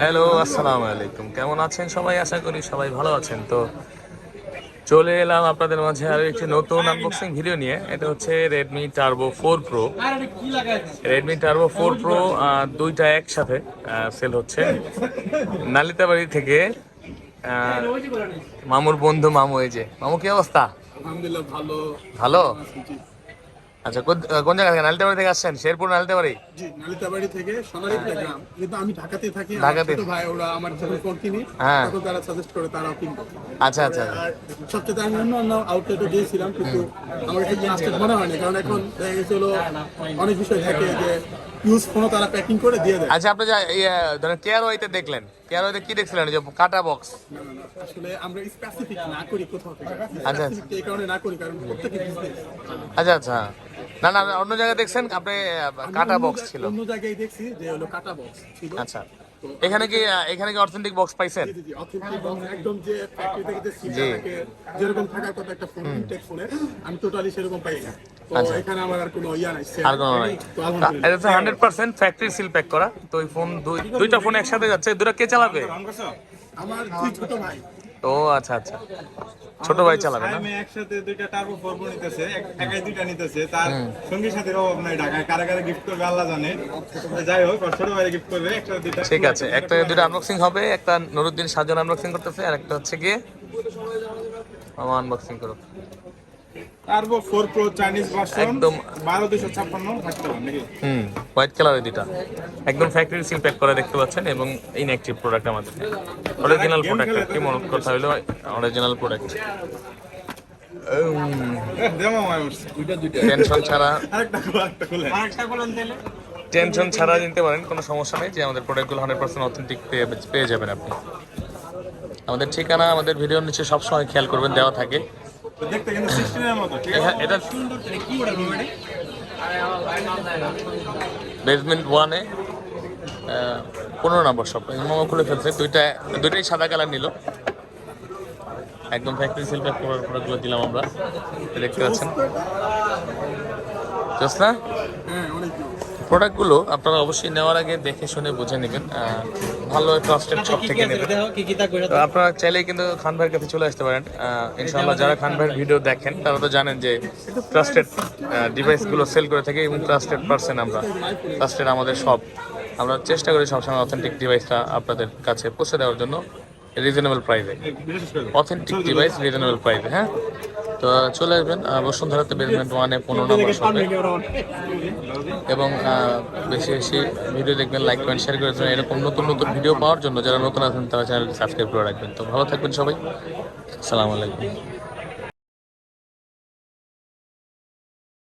Hello আসসালামু আলাইকুম। কেমন আছেন সবাই? আশা করি সবাই ভালো আছেন। তো চলে এলাম আপনাদের মাঝে আরও একটি নতুন আনবক্সিং ভিডিও নিয়ে। এটা হচ্ছে Redmi Turbo four Pro Redmi Turbo four Pro দুইটা একসাথে সেল হচ্ছে। নালিতাবাড়ি থেকে মামুর বন্ধু মামু এই যে। মামু কি অবস্থা? ভালো। ভালো? আচ্ছা কোন- জায়গা থেকে? নালিতাবাড়ি থেকে আসছেন? শেরপুর নালিতাবাড়ি? জি নালিতাবাড়ি থেকে সোনালী গ্রাম কিন্তু আমি ঢাকাতে থাকি ঢাকাতে? ভাই ওরা আমার যখন ফোন কিনি হ্যাঁ। তখন তারা সাজেস্ট করে তারাও কিনবো। আচ্ছা আচ্ছা আর সবচেয়ে আমি অন্য অন্য আউটলেটে গিয়েছিলাম কিন্তু আমার এটা মনে কারণ এখন দেখা গেছে হলো অনেক বিষয় থাকে যে ইউজ ফোনও তারা প্যাকিং করে দিয়ে দেয়। আচ্ছা আপনি যা ইয়ে, ধরেন কেয়ার ওয়াইতে দেখলেন। কেয়ার ওয়াইতে কি দেখছিলেন? যে কাটা বক্স আসলে আমরা স্পেসিফিক না করি কোথাও থেকে। আচ্ছা। এই কারণে না করি কারণ বিজনেস আচ্ছা আচ্ছা। না না অন্য জায়গায় দেখছেন? আপনি কাটা বক্স ছিল। অন্য জায়গায় দেখছি যে হলো কাটা বক্স ছিল। আচ্ছা। এখানে কি এখানে কি অথেন্টিক বক্স পাইছেন? জি, জি, একদম যে ফ্যাক্টরি থেকে যে থাকে যেরকম থাকার কথা একটা ফোন ইনটেক ফোনে আমি টোটালি সেরকম পাই না। তো আচ্ছা। এখানে আমার আর কোনো ইয়া নাই আর কোনো নাই। এটা তো hundred percent factory seal pack করা। তো ওই ফোন দুইটা ফোন একসাথে যাচ্ছে। দুটো কে চালাবে? আমার দুই ছোট ভাই। ও আচ্ছা আচ্ছা। ছোট ভাই চালাবে না? আমি একসাথে দুইটা টার্বো ফর্ব নিতেছে একাই দুইটা নিতেছে। তার সঙ্গী সাথীর অভাব নাই ঢাকায়। কারা কারা গিফট করবে আল্লাহ জানে। যাই হোক ছোট ভাই গিফট করবে। একটা দুইটা ঠিক আছে একটা দুইটা আনবক্সিং হবে একটা নুরুদ্দিন সাজন আনবক্সিং করতেছে আর একটা হচ্ছে গিয়ে আমার আনবক্সিং করো টার্বো প্রো চাইনিজ ভার্সন একদম। থাকতে নাকি? হুম হোয়াইট কালারের দুটা একদম ফ্যাক্টরি সিল প্যাক করে দেখতে পাচ্ছেন এবং ইনঅ্যাক্টিভ প্রোডাক্ট আমাদের। অরিজিনাল প্রোডাক্ট কি মনে কথা হলো? অরিজিনাল প্রোডাক্ট টেনশন ছাড়া টেনশন ছাড়া নিতে পারেন কোনো সমস্যা নেই যে আমাদের প্রোডাক্টগুলো হান্ড্রেড পার্সেন্ট অথেন্টিক পেয়ে পেয়ে যাবেন আপনি। আমাদের ঠিকানা আমাদের ভিডিওর নিচে সবসময় খেয়াল করবেন দেওয়া থাকে। দেখতে কিন্তু সিক্সটিনের মতো ঠিক আছে? এখা- এটা বেসমেন্ট ওয়ানে পনেরো নম্বর শপ মোমো খুলে ফেলছে। দুইটা দুইটাই সাদা কালার নিল। একদম ফ্যাক্টরি সিল প্যাক করার প্রোডাক্টগুলো দিলাম আমরা। দেখতে পাচ্ছেন। জোসনা হ্যাঁ অনেক প্রোডাক্টগুলো আপনারা অবশ্যই নেওয়ার আগে দেখে শুনে বুঝে নেবেন ভালো ট্রাস্টেড শপ থেকে নেবেন। আপনারা চাইলেই কিন্তু খান ভাইয়ের কাছে চলে আসতে পারেন ইনশাআল্লাহ যারা খান ভাইয়ের ভিডিও দেখেন তারা তো জানেন যে ট্রাস্টেড ডিভাইসগুলো সেল করে থাকে এবং ট্রাস্টেড পার্সেন আমরা ট্রাস্টেড আমাদের সব আমরা চেষ্টা করি সবসময় অথেন্টিক ডিভাইসটা আপনাদের কাছে পৌঁছে দেওয়ার জন্য রিজনেবল প্রাইসে অথেন্টিক ডিভাইস রিজনেবল প্রাইসে হ্যাঁ? তো চলে আসবেন বসুন্ধরাতে বেসমেন্ট ওয়ানে পনেরো নম্বর শপে এবং বেশি বেশি ভিডিও দেখবেন লাইক কমেন্ট শেয়ার করে দেবেন। এরকম নতুন নতুন ভিডিও পাওয়ার জন্য যারা নতুন আছেন, তারা চ্যানেলটি সাবস্ক্রাইব করে রাখবেন। তো, ভালো থাকবেন সবাই। আসসালামু আলাইকুম।